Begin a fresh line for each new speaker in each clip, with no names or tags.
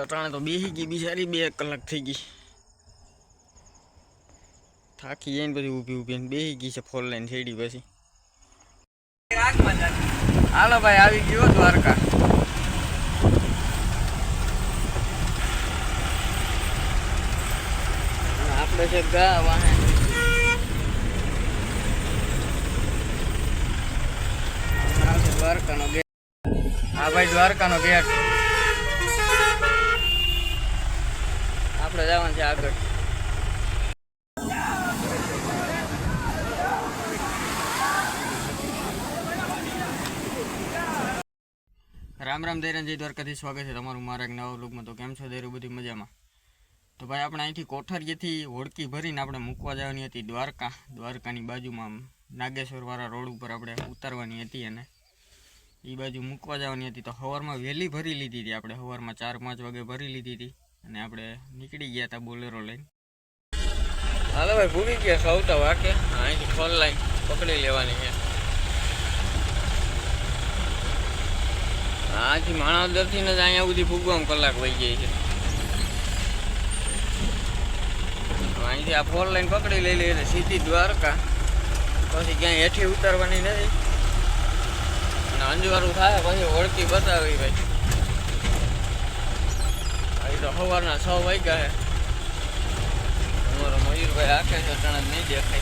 અટાણે તો બેસી ગઈ બિચારી બે કલાક થઈ ગઈ. થાકી જઈને પછી ઊભી ઊભી બેસી ગઈ છે ફોર લાઈન છેડી પછી. હાલો ભાઈ, આવી ગયો દ્વારકા. આપણે છે ગા વાહે દ્વારકાનો ગેટ. હા ભાઈ, દ્વારકાનો ગેટ. આપણે જવાનું છે આગળ. રામ રામ દૈરન દ્વારકાથી સ્વાગત છે તમારું મારા એક નવા બ્લોગમાં તો કેમ છો દૈરું બધી મજામાં? તો ભાઈ આપણે અહીંથી કોઠારીએથી હોડકી ભરીને આપણે મૂકવા જવાની હતી દ્વારકા. દ્વારકાની બાજુમાં નાગેશ્વરવાળા રોડ ઉપર આપણે ઉતારવાની હતી અને એ બાજુ મૂકવા જવાની હતી. તો સવારમાં વહેલી ભરી લીધી હતી આપણે. સવારમાં ચાર પાંચ વાગે ભરી લીધી હતી. અને આપણે નીકળી ગયા હતા બોલેરો લઈને. હાલો ભાઈ, ભૂલી ગયા સૌતા વાકે. અહીંથી ફોન લાઈન પકડી લેવાની છે. આથી માણાવદરથી ને જ અહીંયા સુધી ફૂગવામાં કલાક વહી જાય છે. હવે અહીંથી આ ફોર લાઈન પકડી લઈ લઈએ એટલે સીધી દ્વારકા. પછી ક્યાંય હેઠી ઉતારવાની નથી. અને અંજવાળું થાય, પછી ઓળખી બતાવી ભાઈ. અહીં સવારના છ વાગ્યા અમારો મયુરભાઈ આખે છે જ નહીં દેખાય.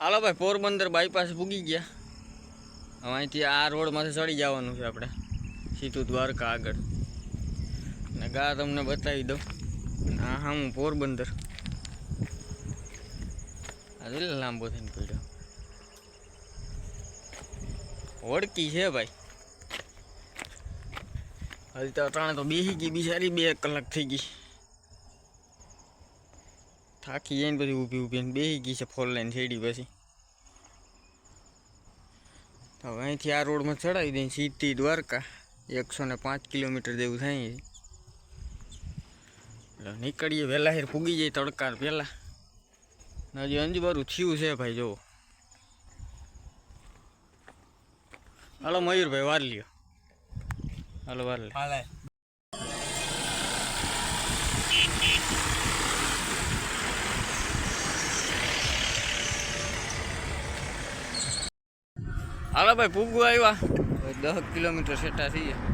હાલો ભાઈ, પોરબંદર બાયપાસ ભૂગી ગયા. હવે અહીંથી આ રોડમાંથી ચડી જવાનું છે આપણે. સીધું દ્વારકા આગળ. ને ગા તમને બતાવી દઉં. હા હા હું પોરબંદર. આ લાંબો થઈને પડ્યો. ઓળકી છે ભાઈ. હજી તો અટાણે તો બેસી ગઈ, બિચારી બે કલાક થઈ ગઈ. થાકી જઈને પછી ઊભી ઊભી ને બેસી ગઈ છે ફોર લાઈન છેડી પછી. તો હવે અહીંથી આ રોડમાં ચડાવી દઈએ સીધી દ્વારકા, એકસો ને પાંચ કિલોમીટર જેવું થાય છે. એટલે નીકળીએ, વહેલા હેર ફૂગી જાય તડકાર પહેલાં. હજી અંજબારું થયું છે ભાઈ, જુઓ. હાલો મયુરભાઈ વાર લ્યો. હાલો વાર લે હાલો. ભાઈ પૂગુ આવ્યા. દસ કિલોમીટર સેટા થઈ ગયા.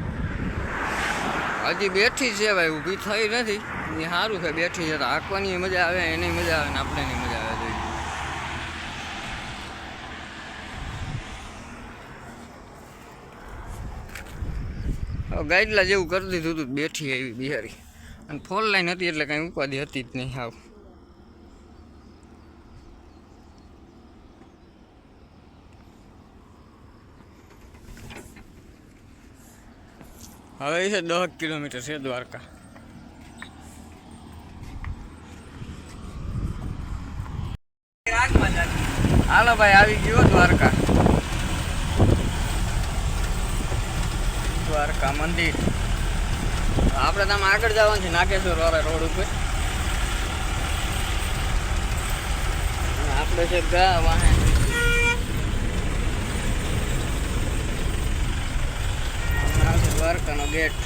હજી બેઠી છે ભાઈ ઊભી થઈ નથી. એ સારું છે બેઠી છે તો હાંકવાની મજા આવે એની મજા આવે ને આપણે મજા આવે જોઈએ હવે ગાઈડલા જેવું કરી દીધું હતું, બેઠી આવી બિહારી. અને ફોર લાઈન હતી એટલે કાંઈ ઉપાધિ હતી જ નહીં હાવ. હવે છે દસ કિલોમીટર છે દ્વારકા. હાલો ભાઈ, આવી ગયો દ્વારકા. દ્વારકા મંદિર. આપણે તમે આગળ જવાનું છે, નાગેશ્વર વાળા રોડ ઉપર. આપણે છે ગયા વાહે. દ્વારકાનો ગેટ.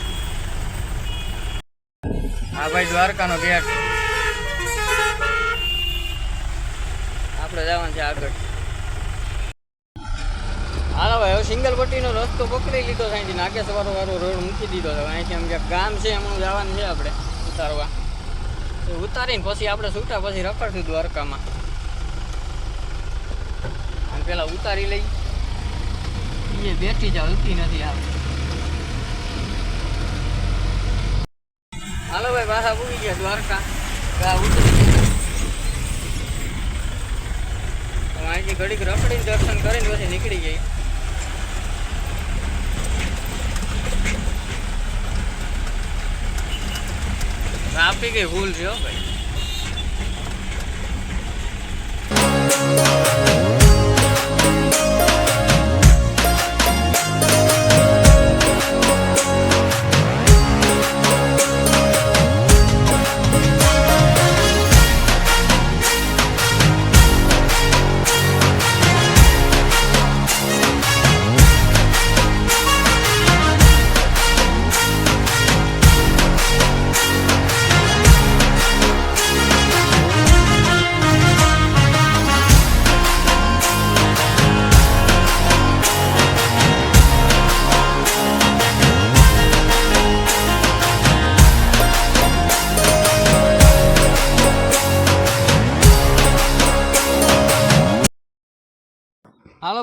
હા ભાઈ, દ્વારકાનો ગેટ. આપણે જવાનું છે આગળ. હવે સિંગલ પટ્ટીનો રસ્તો પકડી લીધો અહીંથી નાગેશ્વર વાળો રોડ મૂકી દીધો હવે અહીંથી આમ ક્યાંક ગામ છે એમનું જવાનું છે આપણે ઉતારવા. તો ઉતારીને પછી આપણે છૂટા પછી રખડશું દ્વારકામાં. અને પેલા ઉતારી લઈ. એ બેઠી જાવ ઉતરી નથી આવે હાલો ભાઈ, પાછા પૂરી ગયા દ્વારકા. ગા ઉતરી અહીંથી ઘડીક રખડીને દર્શન કરીને પછી નીકળી ગઈ ટ્રાફિક એ ફૂલ હો ભાઈ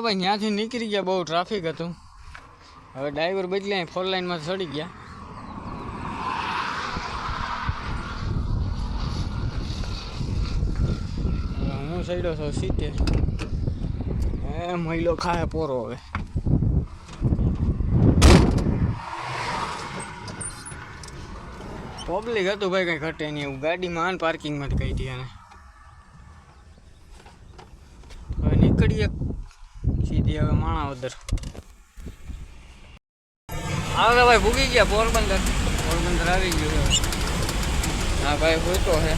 હાલો ભાઈ ત્યાંથી નીકળી ગયા, બહુ ટ્રાફિક હતું. હવે ડ્રાઈવર બદલે ફોર લાઈનમાં ચડી ગયા. હું ચડ્યો છું સિત્તેર. એ મહિલો ખાય પોરો હવે. પબ્લિક હતું ભાઈ કઈ ઘટે નહીં એવું. ગાડીમાં આન પાર્કિંગમાં કહી હતી એને હવે નીકળીએ. સીધી હવે માણાવદર હા, તો ભાઈ ભૂગી ગયા, પોરબંદર. પોરબંદર આવી ગયું હવે. હા, ભાઈ ભૂતો છે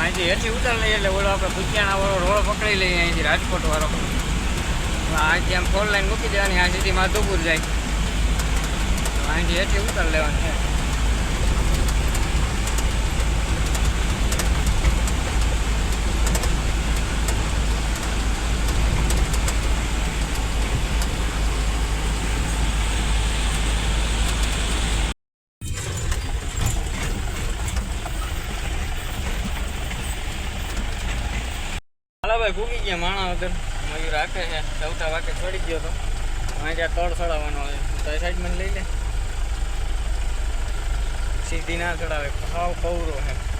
અહીંથી હેઠી ઉતાર લઈએ એટલે ઓલો આપણે ભૂતિયાણા વાળો રોડ પકડી લઈએ, અહીંથી રાજકોટ વાળો. અહીંથી આમ ફોર લાઈન મૂકી દેવાની, આ સીધી માધુપુર જાય. અહીંથી હેઠી ઉતાર લેવાની. ભાઈ ભૂગી ગયા માણા વગર. મયુર રાખે છે. ચૌટા વાકે છોડી ગયો તો. અહીં ત્યાં તળ ચડાવવાનો હોય, તો સાઈડ મને લઈ લે. સીધી ના ચડાવે. ખાવ કવરો છે.